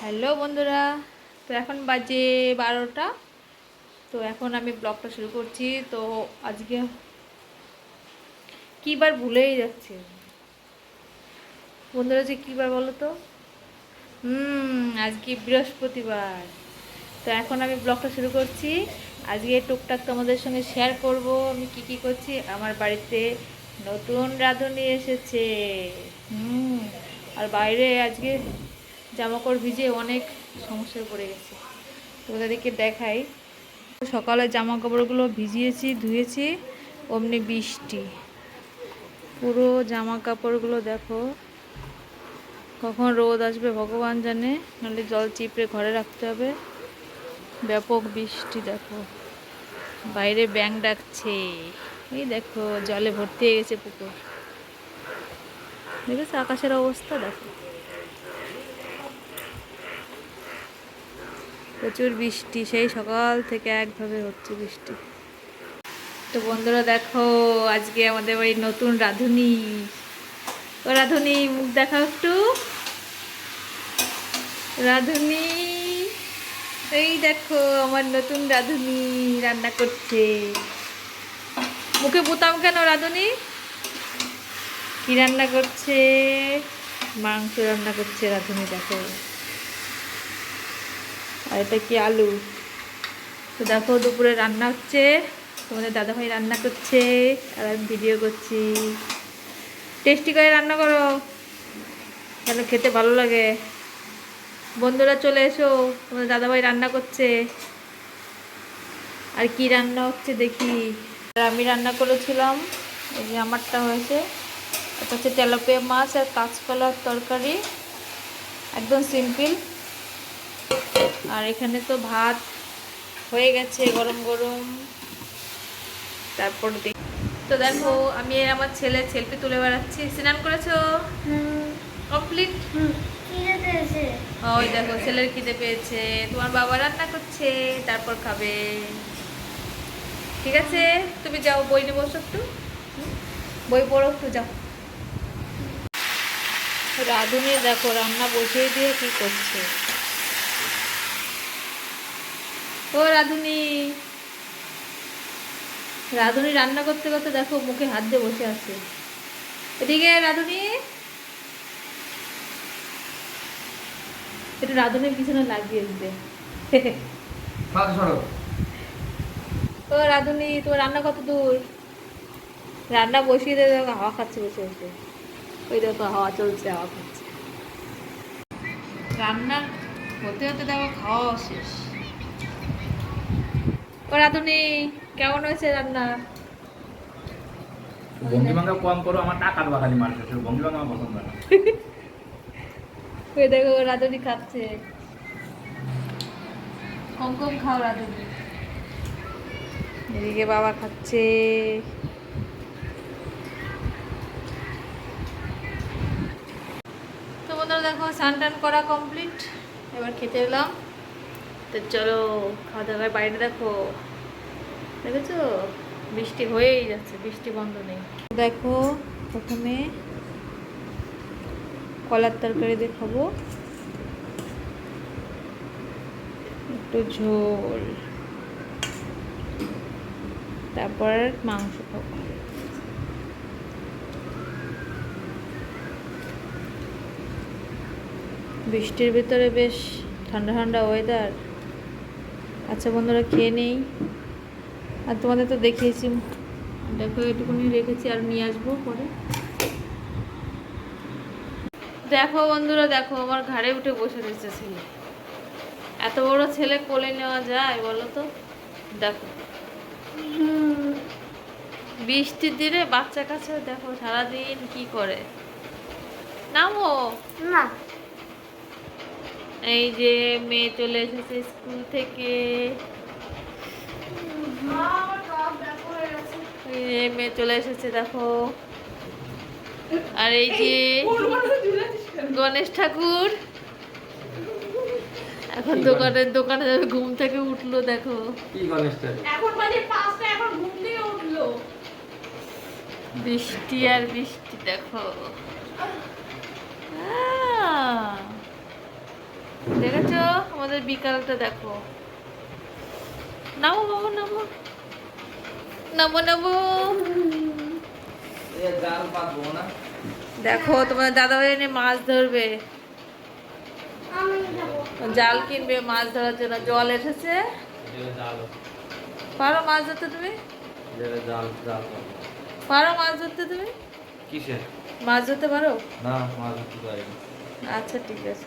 Hello বন্ধুরা, তো এখন বাজে বারোটা। তো এখন আমি ব্লগটা শুরু করছি। তো আজকে কী বার ভুলেই যাচ্ছে? বন্ধুরা, যে কী বার বলো তো? হুম, আজকে বৃহস্পতিবার। তো এখন আমি ব্লগটা শুরু করছি। আজকে টুকটাক তোমাদের সঙ্গে শেয়ার করব। আমি কি কি করছি? আমার বাড়িতে নতুন রাঁধুনি এসেছে। হুম, আর বাইরে আজকে জামাকাপড় ভিজে অনেক সমস্যায় পড়ে গেছে। তো ওদেরকে দেখাই। সকালে জামা কাপড়গুলো ভিজিয়েছি, ধুয়েছি, অমনি বৃষ্টি। পুরো জামা কাপড়গুলো দেখো। কখন রোদ আসবে ভগবান জানে, নাহলে জল চিপড়ে ঘরে রাখতে হবে। ব্যাপক বৃষ্টি দেখো। বাইরে ব্যাং ডাকছে। এই দেখো, জলে ভর্তি হয়ে গেছে পুকুর। দেখেছ আকাশের অবস্থা? দেখো। প্রচুর বৃষ্টি, সেই সকাল থেকে একভাবে হচ্ছে বৃষ্টি। তো বন্ধুরা দেখো, আজকে আমাদের বাড়ির নতুন রাঁধুনি। ও রাঁধুনি, মুখ দেখাও একটু। রাঁধুনি, এই দেখো আমার নতুন রাঁধুনি রান্না করছে। মুখে বোতাম কেন রাঁধুনি? কি রান্না করছে? মাংস রান্না করছে রাঁধুনি, দেখো। আর এটা কি আলু? তো দেখো দুপুরে রান্না হচ্ছে। তোমাদের দাদাভাই রান্না করছে আর আমি ভিডিও করছি। টেস্টি করে রান্না করো। যেন খেতে ভালো লাগে? বন্ধুরা চলে এসো। তোমাদের দাদাভাই রান্না করছে। আর কি রান্না হচ্ছে দেখি। আর আমি রান্না করেছিলাম, এই যে আমারটা হয়েছে। এটা হচ্ছে তেলাপিয়া মাছ আর কাঁচকলার তরকারি। একদম সিম্পল আর এখানে তো ভাত হয়ে গেছে, গরম গরম। তারপর তো দেখো, আমি আমার ছেলে সেলফি তুলে বেড়াচ্ছি। স্নান করেছ? কমপ্লিট ওই দেখো, ছেলের খিদে পেয়েছে। তোমার বাবা রান্না করছে, তারপর খাবে। ঠিক আছে? তুমি যাও, বই নিয়ে বসো একটু। বই পড়ো একটু, যাও। রাঁধুনি দেখো, রান্না বসিয়ে দিয়ে কি করছে? ও রাঁধুনি। রাঁধুনি রান্না করতে করতে দেখো মুখে হাত দিয়ে বসে আছে। এদিকে রাঁধুনি। একটু রাঁধুনির পিছনে লাগিয়ে দিতে। ও রাঁধুনি তোমার রান্না কত দূর? রান্না বসিয়ে দেখো হাওয়া খাচ্ছে বসে বসে। ওই দেখো হাওয়া চলছে হাওয়া খাচ্ছে। রান্না হতে হতে দেখো খাওয়া শেষ। ও রাঁধুনি কেমন হয়েছে রান্না? ভঙ্গি ভাঙা কম করো আমার টাকার মানুষ আছে ভঙ্গি ভাঙা আমার পছন্দ না। ওই দেখো রাঁধুনি খাচ্ছে। কম কম খাও রাঁধুনি। এদিকে বাবা খাচ্ছে। তো বন্ধুরা দেখো স্নান টান করা কমপ্লিট এবার খেতে এলাম। তো চলো খাওয়া দাওয়ার বাইরে দেখো। দেখেছ? বৃষ্টি হয়েই যাচ্ছে, বৃষ্টি বন্ধ নেই। দেখো, প্রথমে কলার তরকারি দিয়ে খাব একটু ঝোল। তারপর মাংস খাব। বৃষ্টির ভিতরে বেশ ঠান্ডা ঠান্ডা ওয়েদার আচ্ছা বন্ধুরা, খেয়ে নেই। আর তোমাদের তো দেখিয়েছি। দেখো, এটুকুনি রেখেছি আর নিয়ে আসব পরে। দেখো বন্ধুরা, দেখো, আমার ঘাড়ে উঠে বসে রয়েছে ছেলে। এত বড় ছেলে কোলে নেওয়া যায় বলো তো? দেখো। বৃষ্টির দিনে বাচ্চা কাছে দেখো সারাদিন কি করে? নামো। না। এই যে মেয়ে চলে এসেছে স্কুল থেকে। এই যে মেয়ে চলে এসেছে দেখো। আর এই যে গণেশ ঠাকুর। এখন দোকানে দোকানে যাবে ঘুম থেকে উঠল দেখো। কি গণেশটা এখন বাজে পাঁচটা এখন ঘুম থেকে উঠল। বৃষ্টি আর বৃষ্টি দেখো। আহ! দেখেছ? আমাদের বিকালটা দেখো। নামো বাবু নামো। নামো নামো। দেখো তোমার দাদা ভাই এনে মাছ ধরবে। জাল কিনবে মাছ ধরার জন্য। জল এসেছে? পারো মাছ ধরতে তুমি? পারো মাছ ধরতে তুমি? কিসের? মাছ ধরতে পারো? না মাছ ধরতে পারি আচ্ছা ঠিক আছে।